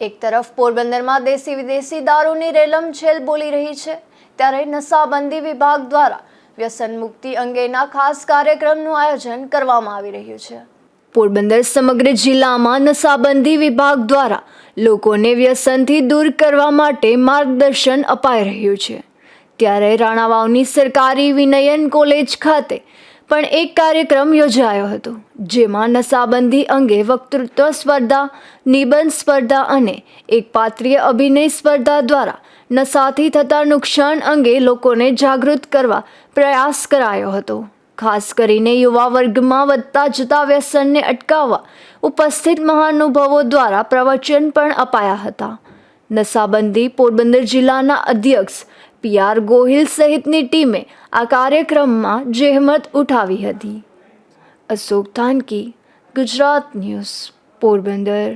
એક તરફ પોરબંદરમાં દેશી વિદેશી દારૂની રેલમછેલ બોલી રહી છે. ત્યારે નશાબંધી વિભાગ દ્વારા વ્યસન મુક્તિ અંગેના ખાસ કાર્યક્રમનું આયોજન કરવામાં આવી રહ્યું છે. પોરબંદર સમગ્ર જિલ્લામાં નશાબંધી વિભાગ દ્વારા લોકોને વ્યસનથી દૂર કરવા માટે માર્ગદર્શન અપાઈ રહ્યું છે. ત્યારે રાણાવાવની સરકારી વિનયન કોલેજ ખાતે પણ એક કાર્યક્રમ યોજાયો હતો, જેમાં નશાબંધી અંગે વક્તૃત્વ સ્પર્ધા, નિબંધ સ્પર્ધા અને એક પાત્રીય અભિનય સ્પર્ધા દ્વારા નશાથી થતા નુકસાન અંગે લોકોને જાગૃત કરવા પ્રયાસ કરાયો હતો. ખાસ કરીને યુવા વર્ગમાં વધતા જતા વ્યસનને અટકાવવા ઉપસ્થિત મહાનુભાવો દ્વારા પ્રવચન પણ અપાયા હતા. નશાબંધી પોરબંદર જિલ્લાના અધ્યક્ષ પી આર ગોહિલ સહિતની ટીમે આ કાર્યક્રમમાં જહેમત ઉઠાવી હતી. અશોક થાનકી, ગુજરાત ન્યૂઝ, પોરબંદર.